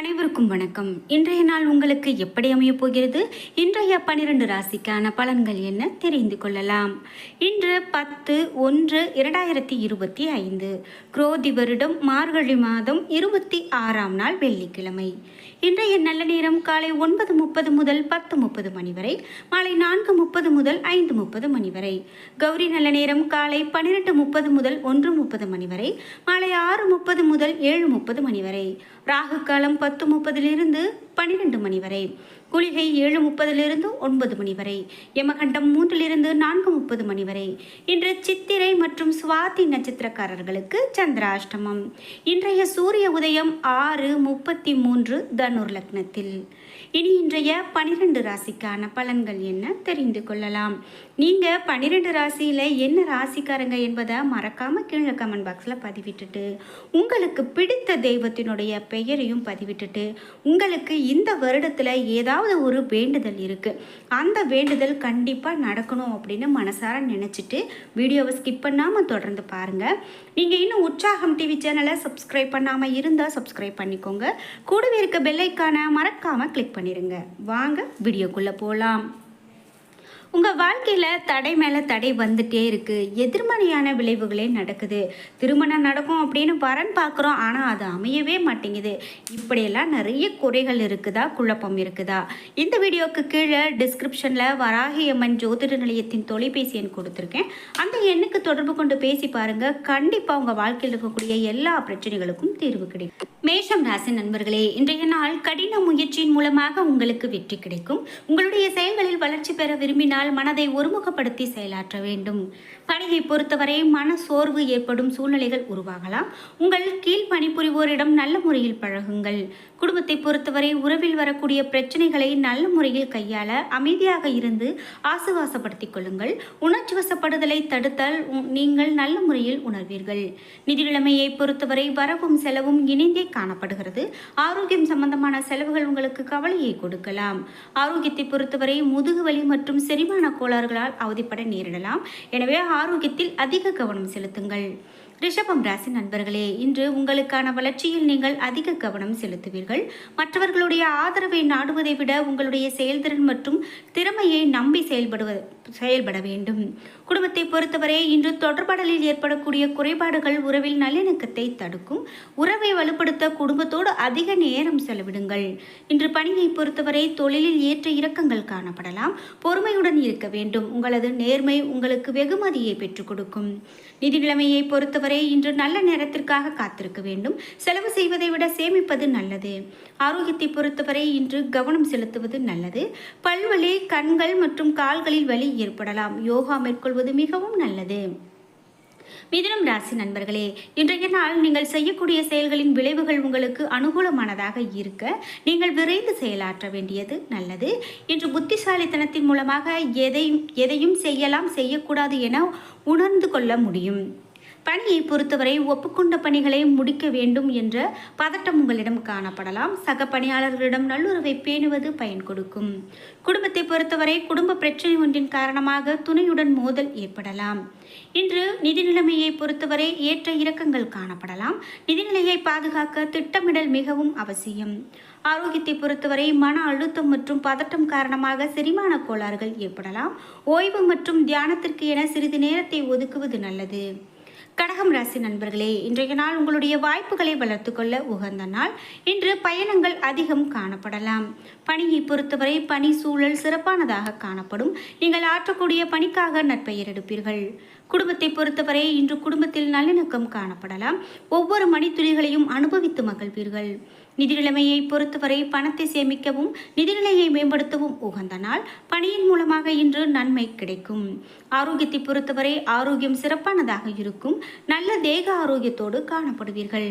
அனைவருக்கும் வணக்கம். இன்றைய நாள் உங்களுக்கு எப்படி அமையப் போகிறது? இன்றைய பனிரெண்டு ராசிக்கான பலன்கள் என்ன? தெரிந்து கொள்ளலாம். இன்று பத்து ஒன்று இரண்டாயிரத்தி இருபத்தி ஐந்து. குரோதி வருடம் மார்கழி மாதம் இருபத்தி ஆறாம் நாள் வெள்ளிக்கிழமை. இன்றைய நல்ல நேரம் காலை ஒன்பது முப்பது முதல் பத்து முப்பது மணி வரை மாலை நான்கு முப்பது முதல் ஐந்து முப்பது மணி வரை. கௌரி நல்ல நேரம் காலை பன்னிரெண்டு முப்பது முதல் ஒன்று முப்பது மணி வரை மாலை ஆறு முப்பது முதல் ஏழு முப்பது மணி வரை. ராகு காலம் பத்து முப்பதிலிருந்து பன்னிரெண்டு மணி வரை. குளிகை ஏழு முப்பதிலிருந்து ஒன்பது மணி வரை யமகண்டம் மூன்றிலிருந்து நான்கு முப்பது மணி வரை. இன்று சித்திரை மற்றும் சுவாதி நட்சத்திரக்காரர்களுக்கு சந்திராஷ்டமம். இன்றைய சூரிய உதயம் ஆறு முப்பத்தி மூன்று தனுர் லக்னத்தில். இனி இன்றைய பனிரெண்டு ராசிக்கான பலன்கள் என்ன தெரிந்து கொள்ளலாம். நீங்கள் பன்னிரெண்டு ராசியில் என்ன ராசிக்காரங்க என்பதை மறக்காமல் கீழே கமெண்ட் பாக்ஸில் பதிவிட்டுட்டு உங்களுக்கு பிடித்த தெய்வத்தினுடைய பெயரையும் பதிவிட்டுட்டு உங்களுக்கு இந்த வருடத்தில் ஏதாவது ஏதாவது ஒரு வேண்டுதல் இருக்குது அந்த வேண்டுதல் கண்டிப்பாக நடக்கணும் அப்படின்னு மனசார நினச்சிட்டு வீடியோவை ஸ்கிப் பண்ணாமல் தொடர்ந்து பாருங்கள் நீங்கள் இன்னும் உற்சாகம் டிவி சேனலை சப்ஸ்கிரைப் பண்ணாமல் இருந்தால் சப்ஸ்கிரைப் பண்ணிக்கோங்க. கூடவே இருக்க பெல்லைக்கான மறக்காமல் கிளிக் பண்ணிடுங்க வாங்க வீடியோக்குள்ளே போகலாம் உங்கள் வாழ்க்கையில் தடை மேலே தடை வந்துட்டே இருக்குது எதிர்மறையான விளைவுகளே நடக்குது. திருமணம் நடக்கும் அப்படின்னு வரன் பார்க்குறோம் ஆனால் அது அமையவே மாட்டேங்குது. இப்படியெல்லாம் நிறைய குறைகள் இருக்குதா? குழப்பம் இருக்குதா? இந்த வீடியோவுக்கு கீழே டிஸ்கிரிப்ஷனில் வராகி அம்மன் ஜோதிட நிலையத்தின் தொலைபேசி எண் கொடுத்துருக்கேன். அந்த எண்ணுக்கு தொடர்பு கொண்டு பேசி பாருங்கள் கண்டிப்பாக உங்கள் வாழ்க்கையில் இருக்கக்கூடிய எல்லா பிரச்சனைகளுக்கும் தீர்வு கிடைக்கும். மேஷம் ராசி நண்பர்களே இன்றைய நாள் கடின முயற்சியின் மூலமாக உங்களுக்கு வெற்றி கிடைக்கும். உங்களுடைய செயல்களில் வளர்ச்சி பெற விரும்பினால் மனதை ஒருமுகப்படுத்தி செயலாற்ற வேண்டும். பணியை பொறுத்தவரை மன சோர்வு ஏற்படும் சூழ்நிலைகள் உருவாகலாம். உங்கள் கீழ் பணிபுரிவோரிடம் நல்ல முறையில் பழகுங்கள். குடும்பத்தை பொறுத்தவரை உறவில் வரக்கூடிய பிரச்சனைகளை நல்ல முறையில் கையாள அமைதியாக இருந்து ஆசுவாசப்படுத்திக் கொள்ளுங்கள். உணர்ச்சி வசப்படுதலை தடுத்தால் உ- நீங்கள் நல்ல முறையில் உணர்வீர்கள். நிதி நிலைமையை பொறுத்தவரை வரவும் செலவும் இணைந்தே காணப்படுகிறது. ஆரோக்கியம் சம்பந்தமான செலவுகள் உங்களுக்கு கவலையை கொடுக்கலாம். ஆரோக்கியத்தை பொறுத்தவரை முதுகு வலி மற்றும் செரிமான கோளாறுகளால் அவதிப்பட நேரிடலாம். எனவே ஆரோக்கியத்தில் அதிக கவனம் செலுத்துங்கள். ரிஷபம் ராசி நண்பர்களே இன்று உங்களுக்கான வளர்ச்சியில் நீங்கள் அதிக கவனம் செலுத்துவீர்கள். மற்றவர்களுடைய ஆதரவை நாடுவதை விட உங்களுடைய செயல்திறன் மற்றும் திறமையை நம்பி செயல்படுவ செயல்பட வேண்டும். குடும்பத்தை பொறுத்தவரை இன்று தொடர்படலில் ஏற்படக்கூடிய குறைபாடுகள் உறவில் நல்லிணக்கத்தை தடுக்கும். உறவை வலுப்படுத்த குடும்பத்தோடு அதிக நேரம் செலவிடுங்கள். இன்று பணியை பொறுத்தவரை தொழிலில் ஏற்ற இறக்கங்கள் காணப்படலாம். பொறுமையுடன் இருக்க வேண்டும். உங்களது நேர்மை உங்களுக்கு வெகுமதியை பெற்றுக் கொடுக்கும். நிதி நிலைமையை பொறுத்தவரை இன்று நல்ல நேரத்திற்காக காத்திருக்க வேண்டும். செலவு செய்வதை விட சேமிப்பது நல்லது. ஆரோக்கியத்தை பொறுத்தவரை இன்று கவனம் செலுத்துவது நல்லது. பல்வலி கண்கள் மற்றும் கால்களில் வலி ஏற்படலாம். யோகா மேற்கொள்வது மிகவும் நல்லது. மிதுனம் ராசி நண்பர்களே இன்றைய நாள் நீங்கள் செய்யக்கூடிய செயல்களின் விளைவுகள் உங்களுக்கு அனுகூலமானதாக இருக்க நீங்கள் விரைந்து செயலாற்ற வேண்டியது நல்லது. இன்று புத்திசாலித்தனத்தின் மூலமாக எதையும் எதையும் செய்யலாம் செய்யக்கூடாது என உணர்ந்து கொள்ள முடியும். பணியை பொறுத்தவரை ஒப்புக்கொண்ட பணிகளை முடிக்க வேண்டும் என்ற பதட்டம் உங்களிடம் காணப்படலாம். சக பணியாளர்களிடம் நல்லுறவை பேணுவது பயன் கொடுக்கும். குடும்பத்தை பொறுத்தவரை குடும்ப பிரச்சனை ஒன்றின் காரணமாக துணையுடன் மோதல் ஏற்படலாம். இன்று நிதி நிலைமையை பொறுத்தவரை ஏற்ற இறக்கங்கள் காணப்படலாம். நிதிநிலையை பாதுகாக்க திட்டமிடல் மிகவும் அவசியம். ஆரோக்கியத்தை பொறுத்தவரை மன அழுத்தம் மற்றும் பதட்டம் காரணமாக செரிமான கோளாறுகள் ஏற்படலாம். ஓய்வு மற்றும் தியானத்திற்கு என சிறிது நேரத்தை ஒதுக்குவது நல்லது. கடகம் ராசி நண்பர்களே இன்றைய நாள் உங்களுடைய வாய்ப்புகளை வளர்த்துக்கொள்ள உகந்த நாள். இன்று பயணங்கள் அதிகம் காணப்படலாம். பணியை பொறுத்தவரை பணி சூழல் சிறப்பானதாக காணப்படும். நீங்கள் ஆற்றக்கூடிய பணிக்காக நற்பெயர் எடுப்பீர்கள். குடும்பத்தை பொறுத்தவரை இன்று குடும்பத்தில் நல்லிணக்கம் காணப்படலாம். ஒவ்வொரு மணித்துளிகளையும் அனுபவித்து மகிழ்வீர்கள். நிதி நிலைமையை பொறுத்தவரை பணத்தை சேமிக்கவும் நிதிநிலையை மேம்படுத்தவும் உகந்த நாள் பணியின் மூலமாக இன்று நன்மை கிடைக்கும். ஆரோக்கியத்தை பொறுத்தவரை ஆரோக்கியம் சிறப்பானதாக இருக்கும். நல்ல தேக ஆரோக்கியத்தோடு காணப்படுவீர்கள்.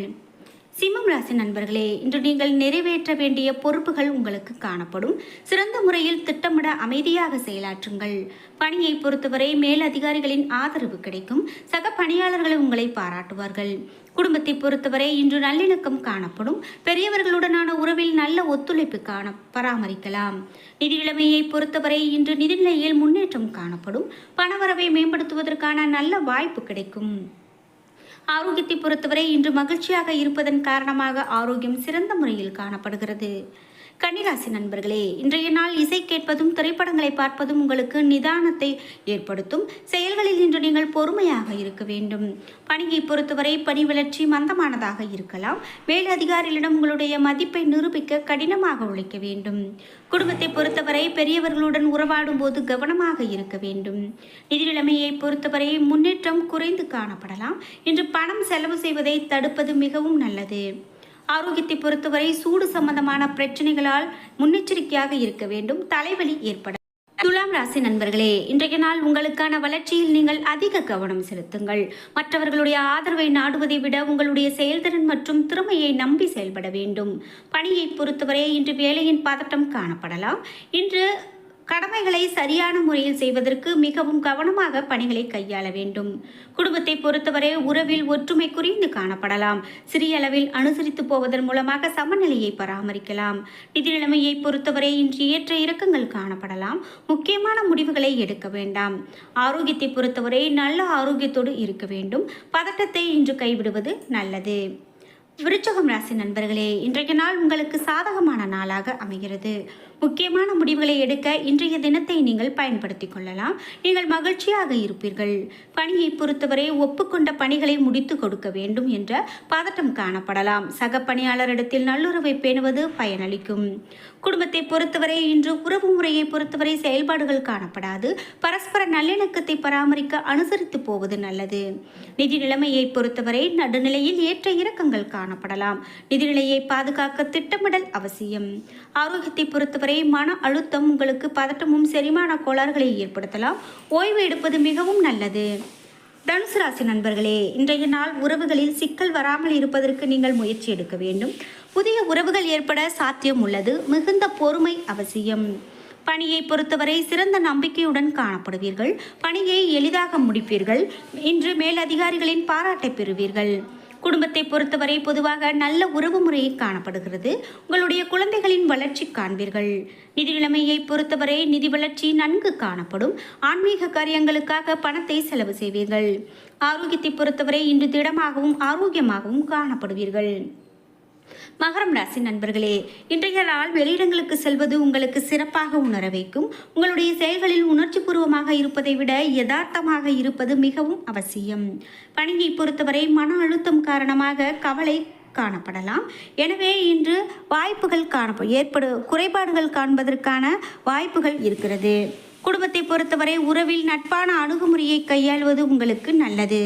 சிம்மம் ராசி நண்பர்களே இன்று நீங்கள் நிறைவேற்ற வேண்டிய பொறுப்புகள் உங்களுக்கு காணப்படும். சிறந்த முறையில் திட்டமிட அமைதியாக செயலாற்றுங்கள். பணியை பொறுத்தவரை மேலதிகாரிகளின் ஆதரவு கிடைக்கும். சக பணியாளர்கள் உங்களை பாராட்டுவார்கள். குடும்பத்தை பொறுத்தவரை இன்று நல்லிணக்கம் காணப்படும். பெரியவர்களுடனான உறவில் நல்ல ஒத்துழைப்பு காண பராமரிக்கலாம். நிதி நிலைமையை பொறுத்தவரை இன்று நிதிநிலையில் முன்னேற்றம் காணப்படும். பணவரவை மேம்படுத்துவதற்கான நல்ல வாய்ப்பு கிடைக்கும். ஆரோக்கியத்தை பொறுத்தவரை இன்று மகிழ்ச்சியாக இருப்பதன் காரணமாக ஆரோக்கியம் சிறந்த முறையில் காணப்படுகிறது. கன்னிராசி நண்பர்களே இன்றைய நாள் இசை கேட்பதும் திரைப்படங்களை பார்ப்பதும் உங்களுக்கு நிதானத்தை ஏற்படுத்தும். செயல்களில் இன்று நீங்கள் பொறுமையாக இருக்க வேண்டும். பணியை பொறுத்தவரை பணி வளர்ச்சி மந்தமானதாக இருக்கலாம். மேலதிகாரிகளிடம் உங்களுடைய மதிப்பை நிரூபிக்க கடினமாக உழைக்க வேண்டும். குடும்பத்தை பொறுத்தவரை பெரியவர்களுடன் உறவாடும் போது கவனமாக இருக்க வேண்டும். நிதிநிலைமையை பொறுத்தவரை முன்னேற்றம் குறைந்து காணப்படலாம். இன்று பணம் செலவு செய்வதை தடுப்பது மிகவும் நல்லது. ஆரோக்கியத்தை பொறுத்தவரை சூடு சம்பந்தமான பிரச்சனைகளால் முன்னெச்சரிக்கையாக இருக்க வேண்டும். தலைவலி ஏற்பட துலாம் ராசி நண்பர்களே இன்றைய நாள் உங்களுக்கான வளர்ச்சியில் நீங்கள் அதிக கவனம் செலுத்துங்கள். மற்றவர்களுடைய ஆதரவை நாடுவதை விட உங்களுடைய செயல்திறன் மற்றும் திறமையை நம்பி செயல்பட வேண்டும். பணியை பொறுத்தவரை இன்று வேலையின் பதட்டம் காணப்படலாம். இன்று கடமைகளை சரியான முறையில் செய்வதற்கு மிகவும் கவனமாக பணிகளை கையாள வேண்டும். குடும்பத்தை பொறுத்தவரை உறவில் ஒற்றுமை குறைந்து காணப்படலாம். சிறிய அளவில் அனுசரித்து போவதன் மூலமாக சமநிலையை பராமரிக்கலாம். நிதி நிலைமையை பொறுத்தவரை இன்று ஏற்ற இறக்கங்கள் காணப்படலாம். முக்கியமான முடிவுகளை எடுக்க வேண்டாம். ஆரோக்கியத்தை பொறுத்தவரை நல்ல ஆரோக்கியத்தோடு இருக்க வேண்டும். பதட்டத்தை இன்று கைவிடுவது நல்லது. விருச்சகம் ராசி நண்பர்களே இன்றைய நாள் உங்களுக்கு சாதகமான நாளாக அமைகிறது. முக்கியமான முடிவுகளை எடுக்க இன்றைய தினத்தை நீங்கள் பயன்படுத்திக் கொள்ளலாம். நீங்கள் மகிழ்ச்சியாக இருப்பீர்கள். பணியை பொறுத்தவரை ஒப்புக்கொண்ட பணிகளை முடித்து கொடுக்க வேண்டும் என்ற பதட்டம் காணப்படலாம். சக பணியாளரிடத்தில் நல்லுறவை பேணுவது பயனளிக்கும். குடும்பத்தை பொறுத்தவரை இன்று உறவு முறையை பொறுத்தவரை செயல்பாடுகள் காணப்படாது. பரஸ்பர நல்லிணக்கத்தை பராமரிக்க அனுசரித்து போவது நல்லது. நிதி நிலைமையை பொறுத்தவரை நடுநிலையில் ஏற்ற இறக்கங்கள் காணப்படலாம். நிதிநிலையை பாதுகாக்க திட்டமிடல் அவசியம். ஆரோக்கியத்தை பொறுத்தவரை வரை மன அழுத்தம் உங்களுக்கு பதட்டமும் செரிமான கோளாறுகளை ஏற்படுத்தலாம். ஓய்வு எடுப்பது மிகவும் நல்லது. தனுசு ராசி நண்பர்களே இன்றைய நாள் உறவுகளில் சிக்கல் வராமல் இருப்பதற்கு நீங்கள் முயற்சி எடுக்க வேண்டும். புதிய உறவுகள் ஏற்பட சாத்தியம் உள்ளது. மிகுந்த பொறுமை அவசியம். பணியை பொறுத்தவரை சிறந்த நம்பிக்கையுடன் காணப்படுவீர்கள். பணியை எளிதாக முடிப்பீர்கள். இன்று மேலதிகாரிகளின் பாராட்டை பெறுவீர்கள். குடும்பத்தை பொறுத்தவரை பொதுவாக நல்ல உறவு முறையை காணப்படுகிறது. உங்களுடைய குழந்தைகளின் வளர்ச்சி காண்பீர்கள். நிதி நிலைமையை பொறுத்தவரை நிதி வளர்ச்சி நன்கு காணப்படும். ஆன்மீக காரியங்களுக்காக பணத்தை செலவு செய்வீர்கள். ஆரோக்கியத்தை பொறுத்தவரை இன்று திடமாகவும் ஆரோக்கியமாகவும் காணப்படுவீர்கள். மகரம் ராசி நண்பர்களே இன்றைய நாள் வெளியிடங்களுக்கு செல்வது உங்களுக்கு சிறப்பாக உணர வைக்கும். உங்களுடைய செயல்களில் உணர்ச்சி பூர்வமாக இருப்பதை விட யதார்த்தமாக இருப்பது மிகவும் அவசியம். பணியை பொறுத்தவரை மன அழுத்தம் காரணமாக கவலை காணப்படலாம். எனவே இன்று வாய்ப்புகள் காணப்படும் ஏற்படு குறைபாடுகள் காண்பதற்கான வாய்ப்புகள் இருக்கிறது. குடும்பத்தை பொறுத்தவரை உறவில் நட்பான அணுகுமுறையை கையாள்வது உங்களுக்கு நல்லது.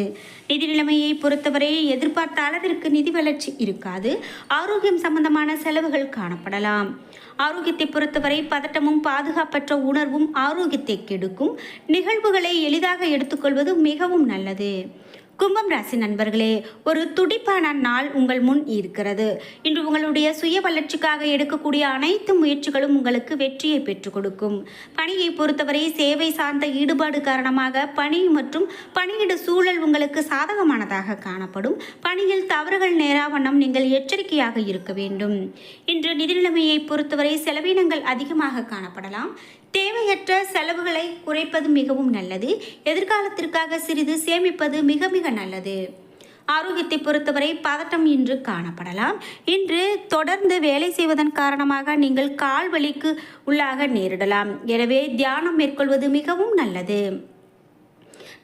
நிதி நிலைமையை பொறுத்தவரை எதிர்பார்த்த அளவிற்கு நிதி வளர்ச்சி இருக்காது. ஆரோக்கியம் சம்பந்தமான செலவுகள் காணப்படலாம். ஆரோக்கியத்தை பொறுத்தவரை பதட்டமும் பாதுகாப்பற்ற உணர்வும் ஆரோக்கியத்தை கெடுக்கும். நிகழ்வுகளை எளிதாக எடுத்துக்கொள்வது மிகவும் நல்லது. கும்பம் ராசி நண்பர்களே ஒரு துடிப்பான நாள் உங்கள் முன் இருக்கிறது. இன்று உங்களுடைய சுய வளர்ச்சிக்காக எடுக்கக்கூடிய அனைத்து முயற்சிகளும் உங்களுக்கு வெற்றியை பெற்றுக் கொடுக்கும். பணியை பொறுத்தவரை சேவை சார்ந்த ஈடுபாடு காரணமாக பணி மற்றும் பணியிட சூழல் உங்களுக்கு சாதகமானதாக காணப்படும். பணியில் தவறுகள் நேராவண்ணம் நீங்கள் எச்சரிக்கையாக இருக்க வேண்டும். இன்று நிதிநிலைமையை பொறுத்தவரை செலவினங்கள் அதிகமாக காணப்படலாம். தேவையற்ற செலவுகளை குறைப்பது மிகவும் நல்லது. எதிர்காலத்திற்காக சிறிது சேமிப்பது மிக மிக நல்லது. ஆரோக்கியத்தை பொறுத்தவரை பதட்டம் இன்று காணப்படலாம். இன்று தொடர்ந்து வேலை செய்வதன் காரணமாக நீங்கள் கால் வலிக்கு உள்ளாக நேரிடலாம். எனவே தியானம் மேற்கொள்வது மிகவும் நல்லது.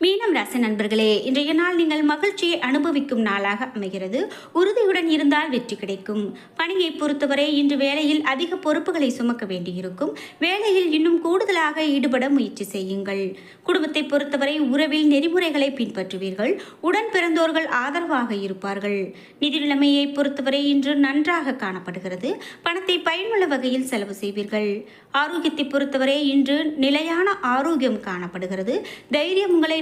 மீனம் ராசி நண்பர்களே இன்றைய நாள் நீங்கள் மகிழ்ச்சியை அனுபவிக்கும் நாளாக அமைகிறது. உறுதியுடன் இருந்தால் வெற்றி கிடைக்கும். பணியை பொறுத்தவரை இன்று வேலையில் அதிக பொறுப்புகளை சுமக்க வேண்டியிருக்கும். வேலையில் இன்னும் கூடுதலாக ஈடுபட முயற்சி செய்யுங்கள். குடும்பத்தை பொறுத்தவரை உறவில் நெறிமுறைகளை பின்பற்றுவீர்கள். உடன் பிறந்தோர்கள் ஆதரவாக இருப்பார்கள். நிதி நிலைமையை பொறுத்தவரை இன்று நன்றாக காணப்படுகிறது. பணத்தை பயனுள்ள வகையில் செலவு செய்வீர்கள். ஆரோக்கியத்தை பொறுத்தவரை இன்று நிலையான ஆரோக்கியம் காணப்படுகிறது. தைரியம் உங்களை